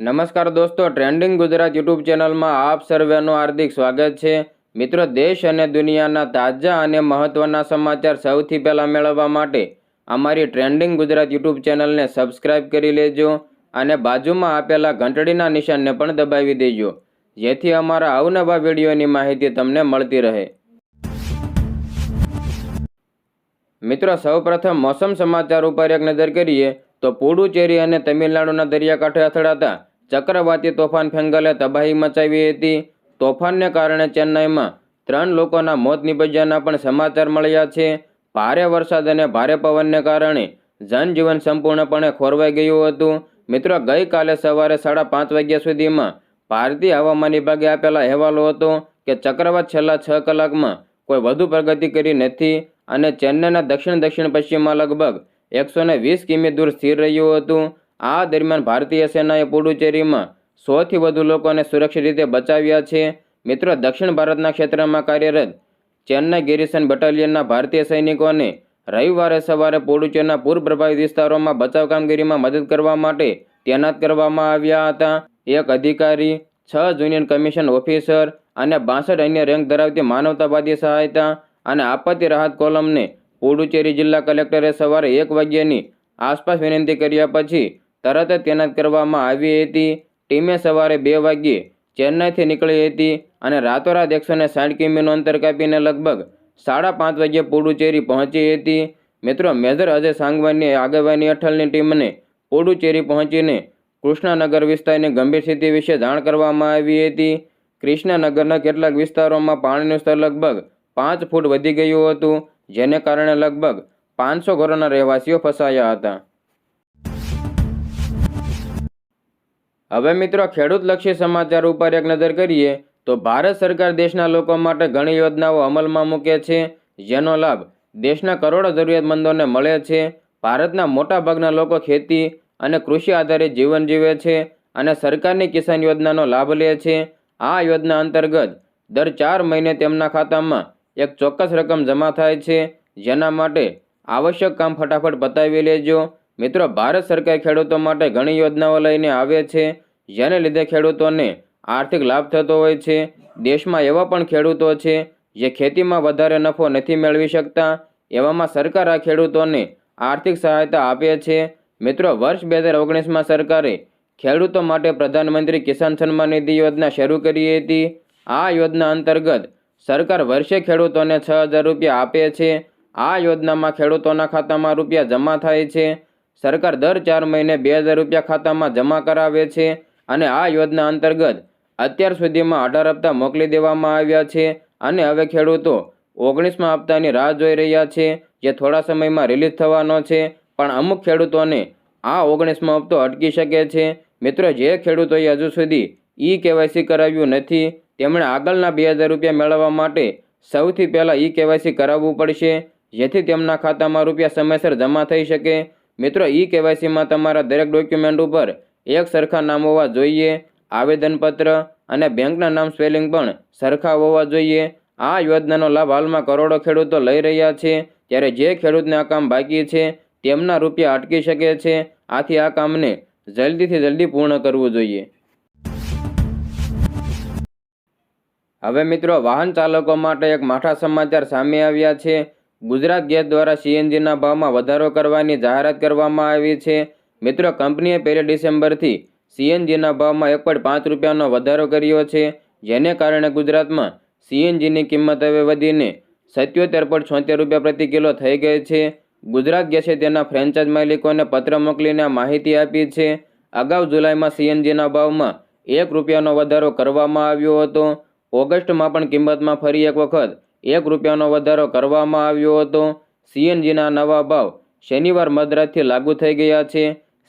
નમસ્કાર દોસ્તો trending Gujarat YouTube ચેનલમાં આપ સર્વેનું હાર્દિક સ્વાગત છે. મિત્રો, દેશ અને દુનિયાના તાજા અને મહત્ત્વના સમાચાર સૌથી પહેલાં મેળવવા માટે અમારી ટ્રેન્ડિંગ ગુજરાત યુટ્યુબ ચેનલને સબસ્ક્રાઇબ કરી લેજો અને બાજુમાં આપેલા ઘંટડીના નિશાનને પણ દબાવી દેજો. જેથી અમારા અવનવા વિડીયોની માહિતી તમને મળતી રહે. મિત્રો, સૌપ્રથમ મોસમ સમાચાર ઉપર એક નજર કરીએ તો પુડુચેરી અને તમિલનાડુના દરિયાકાંઠે અથડાતા ચક્રવાતી તોફાન ફેંગલે તબાહી મચાવી હતી. તોફાનને કારણે ચેન્નાઈમાં ત્રણ લોકોના મોત નિપજ્યાના પણ સમાચાર મળ્યા છે. ભારે વરસાદ અને ભારે પવનને કારણે જનજીવન સંપૂર્ણપણે ખોરવાઈ ગયું હતું. મિત્રો, ગઈકાલે સવારે સાડા પાંચ વાગ્યા સુધીમાં ભારતીય હવામાન વિભાગે આપેલા અહેવાલો હતો કે ચક્રવાત છેલ્લા છ કલાકમાં કોઈ વધુ પ્રગતિ કરી નથી અને ચેન્નઈના દક્ષિણ દક્ષિણ પશ્ચિમમાં લગભગ એકસો વીસ કિમી દૂર સ્થિર રહ્યું હતું. આ દરમિયાન ભારતીય સેનાએ પુડુચેરીમાં સોથી વધુ લોકોને સુરક્ષિત રીતે બચાવ્યા છે. મિત્રો, દક્ષિણ ભારતના ક્ષેત્રમાં કાર્યરત ચેન્નાઈ ગેરિસન બટાલિયનના ભારતીય સૈનિકોને રવિવારે સવારે પુડુચેરીના પૂર પ્રભાવિત વિસ્તારોમાં બચાવ કામગીરીમાં મદદ કરવા માટે તૈનાત કરવામાં આવ્યા હતા. એક અધિકારી, છ જુનિયર કમિશન ઓફિસર અને બાસઠ અન્ય રેન્ક ધરાવતી માનવતાવાદી સહાયતા અને આપત્તિ રાહત કોલમને પુડુચેરી જિલ્લા કલેક્ટરે સવારે એક વાગ્યાની આસપાસ વિનંતી કર્યા પછી તરત જ તૈનાત કરવામાં આવી હતી. ટીમે સવારે બે વાગ્યે ચેન્નાઈથી નીકળી હતી અને રાતોરાત એકસો ને સાઠ કિમીનું અંતર કાપીને લગભગ સાડા પાંચ વાગ્યે પુડુચેરી પહોંચી હતી. મિત્રો, મેજર અજય સાંગવાની આગેવાની હેઠળની ટીમને પુડુચેરી પહોંચીને કૃષ્ણનગર વિસ્તારની ગંભીર સ્થિતિ વિશે જાણ કરવામાં આવી હતી. કૃષ્ણનગરના કેટલાક વિસ્તારોમાં પાણીનું સ્તર લગભગ પાંચ ફૂટ વધી ગયું હતું, જેને કારણે લગભગ પાંચસો ઘરોના રહેવાસીઓ ફસાયા હતા. હવે મિત્રો ખેડૂતલક્ષી સમાચાર ઉપર એક નજર કરીએ, તો ભારત સરકાર દેશના લોકો માટે ઘણી યોજનાઓ અમલમાં મૂકે છે, જેનો લાભ દેશના કરોડો જરૂરિયાતમંદોને મળે છે, ભારતના મોટાભાગના લોકો ખેતી અને કૃષિ આધારિત જીવન જીવે છે અને સરકારની કિસાન યોજનાનો લાભ લે છે. આ યોજના અંતર્ગત દર ચાર મહિને તેમના ખાતામાં એક ચોક્કસ રકમ જમા થાય છે, જેના માટે આવશ્યક કામ ફટાફટ પતાવી લેજો. મિત્રો, ભારત સરકાર ખેડૂતો માટે ઘણી યોજનાઓ લઈને આવે છે. જેને લીધે ખેડૂતોને આર્થિક લાભ થતો હોય છે. દેશમાં એવા પણ ખેડૂતો છે જે ખેતીમાં વધારે નફો નથી મેળવી શકતા. એવામાં સરકાર આ ખેડૂતોને આર્થિક સહાયતા આપે છે. મિત્રો, વર્ષ બે હજાર ઓગણીસમાં સરકારે ખેડૂતો માટે પ્રધાનમંત્રી કિસાન સન્માન નિધિ યોજના શરૂ કરી હતી. આ યોજના અંતર્ગત સરકાર વર્ષે ખેડૂતોને છ હજાર રૂપિયા આપે છે. આ યોજનામાં ખેડૂતોના ખાતામાં રૂપિયા જમા થાય છે. સરકાર દર ચાર મહિને બે હજાર રૂપિયા ખાતામાં જમા કરાવે છે અને આ યોજના અંતર્ગત અત્યાર સુધીમાં અઢાર હપ્તા મોકલી દેવામાં આવ્યા છે અને હવે ખેડૂતો ઓગણીસમાં હપ્તાની રાહ જોઈ રહ્યા છે જે થોડા સમયમાં રિલીઝ થવાનો છે પણ અમુક ખેડૂતોને આ ઓગણીસમાં હપ્તો અટકી શકે છે. મિત્રો, જે ખેડૂતોએ હજુ સુધી ઈ કેવાયસી કરાવ્યું નથી, તેમણે આગળના બે હજાર રૂપિયા મેળવવા માટે સૌથી પહેલાં ઈ કેવાયસી કરાવવું પડશે, જેથી તેમના ખાતામાં રૂપિયા સમયસર જમા થઈ શકે મિત્રો, ઈ કેવાયસીમાં તમારા દરેક ડોક્યુમેન્ટ ઉપર એક સરખા નામ હોવા જોઈએ, આવેદનપત્ર અને બેંકના નામ સ્પેલિંગ પણ સરખા હોવા જોઈએ. આ યોજનાનો લાભ હાલમાં કરોડો ખેડૂતો લઈ રહ્યા છે. ત્યારે જે ખેડૂતને આ કામ બાકી છે, તેમના રૂપિયા અટકી શકે છે. આથી આ કામને જલ્દીથી જલ્દી પૂર્ણ કરવું જોઈએ. હવે મિત્રો, વાહન ચાલકો માટે એક માઠા સમાચાર સામે આવ્યા છે. ગુજરાત ગેસ દ્વારા સીએનજીના ભાવમાં વધારો કરવાની જાહેરાત કરવામાં આવી છે. મિત્રો, કંપનીએ પહેલી ડિસેમ્બરથી સીએનજીના ભાવમાં એક પોઈન્ટ પાંચ રૂપિયાનો વધારો કર્યો છે, જેને કારણે ગુજરાતમાં સીએનજીની કિંમત હવે વધીને સત્યોતેર પોઈન્ટ છોતેર રૂપિયા પ્રતિ કિલો થઈ ગઈ છે. ગુજરાત ગેસે તેના ફ્રેન્ચાઇઝ માલિકોને પત્ર મોકલીને માહિતી આપી છે. અગાઉ જુલાઈમાં સીએનજીના ભાવમાં એક રૂપિયાનો વધારો કરવામાં આવ્યો હતો. ઓગસ્ટમાં પણ કિંમતમાં ફરી એક વખત એક રૂપિયાનો વધારો કરવામાં આવ્યો હતો. સીએનજીના નવા ભાવ શનિવાર મધરાતથી લાગુ થઈ ગયા છે.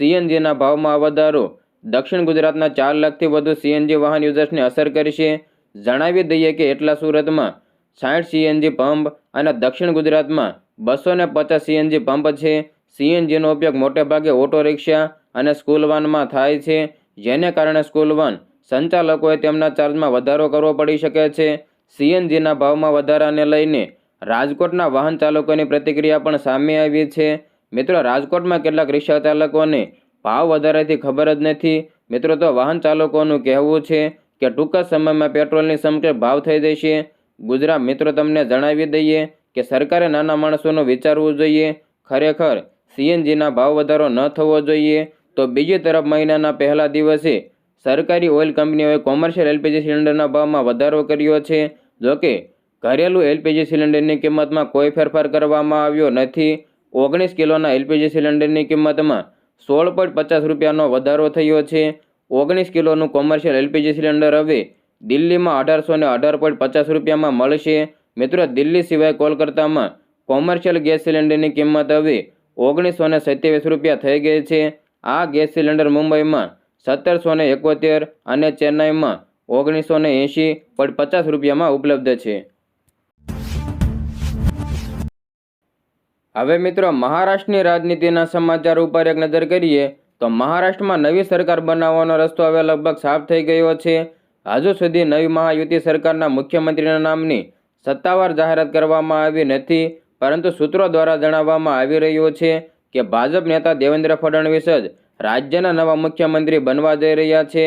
સીએનજીના ભાવમાં વધારો દક્ષિણ ગુજરાતના ચાર લાખથી વધુ સીએનજી વાહન યુઝર્સને અસર કરશે. જણાવી દઈએ કે એટલા સુરતમાં સાઠ સીએનજી પંપ અને દક્ષિણ ગુજરાતમાં બસો ને પચાસ સીએનજી પંપ છે. સીએનજીનો ઉપયોગ મોટેભાગે ઓટો રિક્ષા અને સ્કૂલ વાનમાં થાય છે. જેને કારણે સ્કૂલ વાન સંચાલકોએ તેમના ચાર્જમાં વધારો કરવો પડી શકે છે. સીએનજીના ભાવમાં વધારાને લઈને રાજકોટના વાહન ચાલકોની પ્રતિક્રિયા પણ સામે આવી છે. મિત્રો, રાજકોટમાં કેટલાક રિક્ષા ચાલકોને ભાવ વધારાથી ખબર જ નથી. મિત્રો, તો વાહન ચાલકોનું કહેવું છે કે ટૂંક સમયમાં પેટ્રોલની સમકે ભાવ થઈ જશે. ગુજરાત, મિત્રો, તમને જણાવી દઈએ કે સરકારે નાના માણસોનું વિચારવું જોઈએ. ખરેખર સીએનજીના ભાવ વધારો ન થવો જોઈએ. તો બીજી તરફ મહિનાના પહેલા દિવસે સરકારી ઓઇલ કંપનીઓએ કોમર્શિયલ એલપીજી સિલિન્ડરના ભાવમાં વધારો કર્યો છે. જોકે, ઘરેલું એલપીજી સિલિન્ડરની કિંમતમાં કોઈ ફેરફાર કરવામાં આવ્યો નથી. ઓગણીસ કિલોના એલપીજી સિલિન્ડરની કિંમતમાં સોળ પોઈન્ટ પચાસ રૂપિયાનો વધારો થયો છે. ઓગણીસ કિલોનું કોમર્શિયલ એલપીજી સિલિન્ડર હવે દિલ્હીમાં અઢારસો ને અઢાર પોઈન્ટ પચાસ રૂપિયામાં મળશે. મિત્રો, દિલ્હી સિવાય કોલકાતામાં કોમર્શિયલ ગેસ સિલિન્ડરની કિંમત હવે ઓગણીસો ને સત્યાવીસ રૂપિયા થઈ ગઈ છે. આ ગેસ સિલિન્ડર મુંબઈમાં સત્તરસો ને એકોતેર અને ચેન્નાઈમાં ઓગણીસો ને એંશી પોઈન્ટ પચાસ રૂપિયામાં ઉપલબ્ધ છે. હવે મિત્રો, મહારાષ્ટ્રની રાજનીતિના સમાચાર ઉપર એક નજર કરીએ, તો મહારાષ્ટ્રમાં નવી સરકાર બનાવવાનો રસ્તો હવે લગભગ સાફ થઈ ગયો છે. હજુ સુધી નવી મહાયુતિ સરકારના મુખ્યમંત્રીના નામની સત્તાવાર જાહેરાત કરવામાં આવી નથી, પરંતુ સૂત્રો દ્વારા જણાવવામાં આવી રહ્યું છે કે ભાજપ નેતા દેવેન્દ્ર ફડણવીસ જ રાજ્યના નવા મુખ્યમંત્રી બનવા જઈ રહ્યા છે.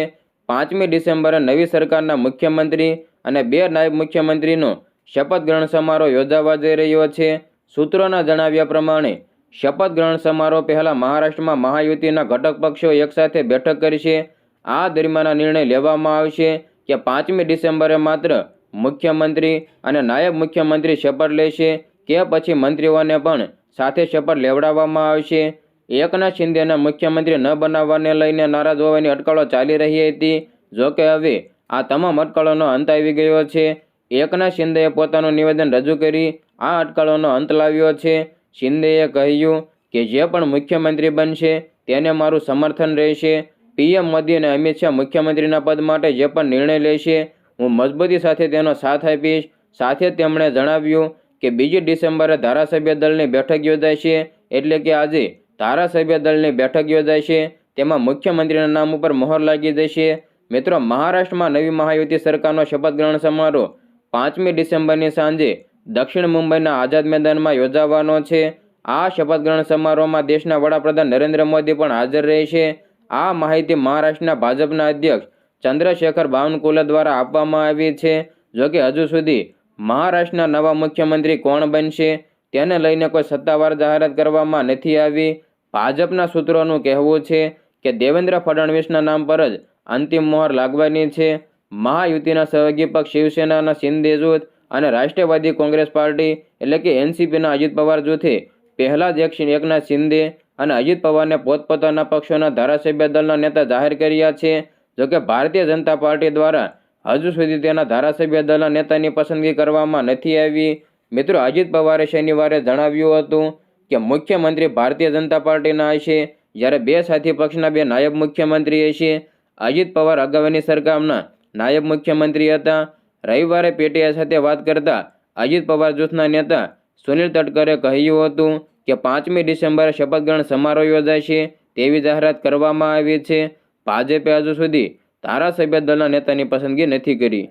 પાંચમી ડિસેમ્બરે નવી સરકારના મુખ્યમંત્રી અને બે નાયબ મુખ્યમંત્રીનો શપથ ગ્રહણ સમારોહ યોજાવા જઈ રહ્યો છે. સૂત્રોના જણાવ્યા પ્રમાણે, શપથ ગ્રહણ સમારોહ પહેલાં મહારાષ્ટ્રમાં મહાયુતિના ઘટક પક્ષો એકસાથે બેઠક કરશે. આ દરમિયાન નિર્ણય લેવામાં આવશે કે પાંચમી ડિસેમ્બરે માત્ર મુખ્યમંત્રી અને નાયબ મુખ્યમંત્રી શપથ લેશે કે પછી મંત્રીઓને પણ સાથે શપથ લેવડાવવામાં આવશે. એકનાથ શિંદેના મુખ્યમંત્રી ન બનાવવાને લઈને નારાજ હોવાની અટકળો ચાલી રહી હતી. જોકે હવે આ તમામ અટકળોનો અંત આવી ગયો છે. એકનાથ શિંદેએ પોતાનું નિવેદન રજૂ કરી આ અટકળોનો અંત લાવ્યો છે. શિંદેએ કહ્યું કે જે પણ મુખ્યમંત્રી બનશે તેને મારું સમર્થન રહેશે. પીએમ મોદી અને અમિત શાહ મુખ્યમંત્રીના પદ માટે જે પણ નિર્ણય લેશે, હું મજબૂતી સાથે તેનો સાથ આપીશ. સાથે તેમણે જણાવ્યું કે બીજી ડિસેમ્બરે ધારાસભ્ય દળની બેઠક યોજાશે, એટલે કે આજે ધારાસભ્ય દળની બેઠક યોજાશે તેમાં મુખ્યમંત્રીના નામ ઉપર મહોર લાગી જશે. મિત્રો, મહારાષ્ટ્રમાં નવી મહાયુતિ સરકારનો શપથ ગ્રહણ સમારોહ પાંચમી ડિસેમ્બરની સાંજે દક્ષિણ મુંબઈના આઝાદ મેદાનમાં યોજાવાનો છે. આ શપથ ગ્રહણ સમારોહમાં દેશના વડાપ્રધાન નરેન્દ્ર મોદી પણ હાજર રહેશે આ માહિતી મહારાષ્ટ્રના ભાજપના અધ્યક્ષ ચંદ્રશેખર બાવનકુલે દ્વારા આપવામાં આવી છે. જોકે હજુ સુધી મહારાષ્ટ્રના નવા મુખ્યમંત્રી કોણ બનશે, તેને લઈને કોઈ સત્તાવાર જાહેરાત કરવામાં નથી આવી. ભાજપના સૂત્રોનું કહેવું છે કે દેવેન્દ્ર ફડણવીસના નામ પર જ અંતિમ મોહર લાગવાની છે. મહાયુતિના સહયોગી પક્ષ શિવસેનાના શિંદે જૂથ અને રાષ્ટ્રવાદી કોંગ્રેસ પાર્ટી એટલે કે એનસીપીના અજીત પવાર જૂથે પહેલા જ એક એકનાથ શિંદે અને અજીત પવારને પોતપોતાના પક્ષોના ધારાસભ્ય દળના નેતા જાહેર કર્યા છે. જોકે ભારતીય જનતા પાર્ટી દ્વારા હજુ સુધી તેના ધારાસભ્ય દળના નેતાની પસંદગી કરવામાં નથી આવી. મિત્રો, અજીત પવારે શનિવારે જણાવ્યું હતું કે મુખ્યમંત્રી ભારતીય જનતા પાર્ટીના હશે, જ્યારે બે સાથી પક્ષના બે નાયબ મુખ્યમંત્રી હશે. અજીત પવાર અગાઉની સરકારના નાયબ મુખ્યમંત્રી હતા. રવિવારે પેટીઆઈ સાથે વાત કરતા અજીત પવાર જૂથના નેતા સુનિલ તટકરે કહ્યું હતું કે પાંચમી ડિસેમ્બરે શપથગ્રહણ સમારોહ યોજાશે તેવી જાહેરાત કરવામાં આવી છે. ભાજપે હજુ સુધી ધારાસભ્ય દળના નેતાની પસંદગી નથી કરી.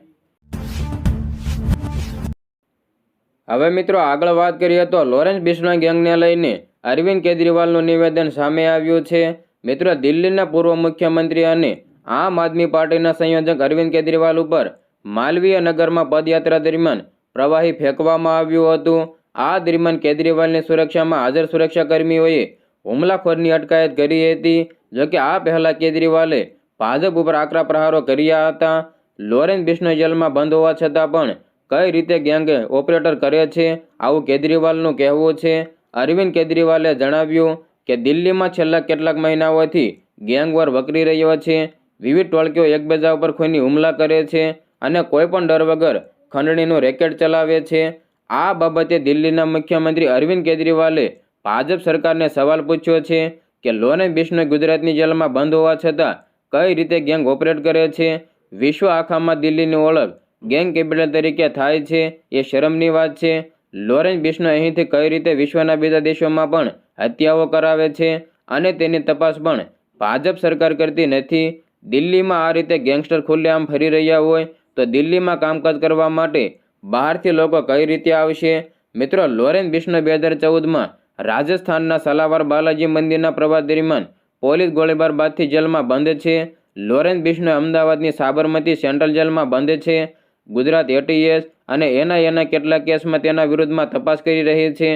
હવે મિત્રો આગળ વાત કરીએ તો લોરેન્સ બિશ્નોઈ ગેંગને લઈને અરવિંદ કેજરીવાલનું નિવેદન સામે આવ્યું છે. મિત્રો દિલ્હીના પૂર્વ મુખ્યમંત્રી અને આમ આદમી પાર્ટીના સંયોજક અરવિંદ કેજરીવાલ ઉપર માલવીય નગરમાં પદયાત્રા દરમિયાન પ્રવાહી ફેંકવામાં આવ્યું હતું. આ દરમિયાન કેજરીવાલની સુરક્ષામાં હાજર સુરક્ષાકર્મીઓએ હુમલાખોરની અટકાયત કરી હતી. જોકે આ પહેલાં કેજરીવાલે ભાજપ ઉપર આકરા પ્રહારો કર્યા હતા. લોરેન્સ બિશ્નોઈ જેલમાં બંધ હોવા છતાં પણ કઈ રીતે ગેંગ ઓપરેટર કરે છે? આવું કેજરીવાલનું કહેવું છે. અરવિંદ કેજરીવાલે જણાવ્યું કે દિલ્હીમાં છેલ્લા કેટલાક મહિનાઓથી ગેંગવોર વકરી રહ્યો છે. વિવિધ ટોળકીઓ એકબીજા ઉપર ખોઈની હુમલા કરે છે અને કોઈ પણ ડર વગર ખંડણીનું રેકેટ ચલાવે છે. આ બાબતે દિલ્હીના મુખ્યમંત્રી અરવિંદ કેજરીવાલે ભાજપ સરકારને સવાલ પૂછ્યો છે કે લોન બિશ્નોઈ ગુજરાતની જેલમાં બંધ હોવા છતાં કઈ રીતે ગેંગ ઓપરેટ કરે છે? વિશ્વ આખામાં દિલ્હીની ઓળખ ગેંગ કેપિટલ તરીકે થાય છે, એ શરમની વાત છે. લોરેન્સ બિશ્નો અહીંથી કઈ રીતે વિશ્વના બીજા દેશોમાં પણ હત્યાઓ કરાવે છે અને તેની તપાસ પણ ભાજપ સરકાર કરતી નથી. દિલ્હીમાં આ રીતે ગેંગસ્ટર ખુલ્લેઆમ ફરી રહ્યા હોય તો દિલ્હીમાં કામકાજ કરવા માટે બહારથી લોકો કઈ રીતે આવશે? મિત્રો, લોરેન્સ બિશ્નો બે હજાર ચૌદમાં રાજસ્થાનના સલાવાર બાલાજી મંદિરના પ્રવાસ દરમિયાન પોલીસ ગોળીબાર બાદથી જેલમાં બંધ છે. લોરેન્સ બિશ્નો અમદાવાદની સાબરમતી સેન્ટ્રલ જેલમાં બંધ છે. ગુજરાત એટીએસ અને એનઆઈએના કેટલાક કેસમાં તેના વિરુદ્ધમાં તપાસ કરી રહી છે.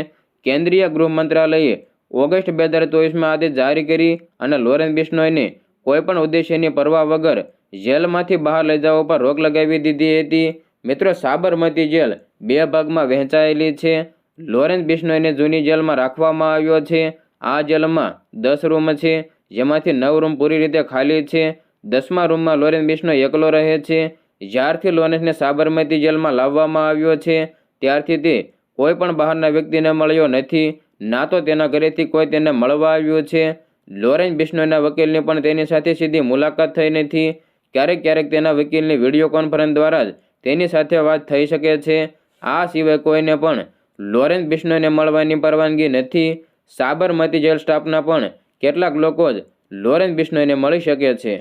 કેન્દ્રીય ગૃહ મંત્રાલયે ઓગસ્ટ બે હજાર ચોવીસમાં આદેશ જારી કરી અને લોરેન્સ બિશ્નોયને કોઈપણ ઉદ્દેશ્યની પરવા વગર જેલમાંથી બહાર લઈ જવા પર રોક લગાવી દીધી હતી. મિત્રો, સાબરમતી જેલ બે ભાગમાં વહેંચાયેલી છે. લોરેન્સ બિશ્નોયને જૂની જેલમાં રાખવામાં આવ્યો છે. આ જેલમાં દસ રૂમ છે, જેમાંથી નવ રૂમ પૂરી રીતે ખાલી છે. દસમા રૂમમાં લોરેન્સ બિશ્નોય એકલો રહે છે. જ્યારથી લોનેશને સાબરમતી જેલમાં લાવવામાં આવ્યો છે, ત્યારથી તે કોઈ પણ બહારના વ્યક્તિને મળ્યો નથી, ના તો તેના ઘરેથી કોઈ તેને મળવા આવ્યું છે. લોરેન્સ બિશ્નોઈના વકીલની પણ તેની સાથે સીધી મુલાકાત થઈ નથી. ક્યારેક ક્યારેક તેના વકીલની વીડિયો કોન્ફરન્સ દ્વારા જ તેની સાથે વાત થઈ શકે છે. આ સિવાય કોઈને પણ લોરેન્સ બિશ્નોઈને મળવાની પરવાનગી નથી. સાબરમતી જેલ સ્ટાફના પણ કેટલાક લોકો જ લોરેન્સ બિશ્નોઈને મળી શકે છે.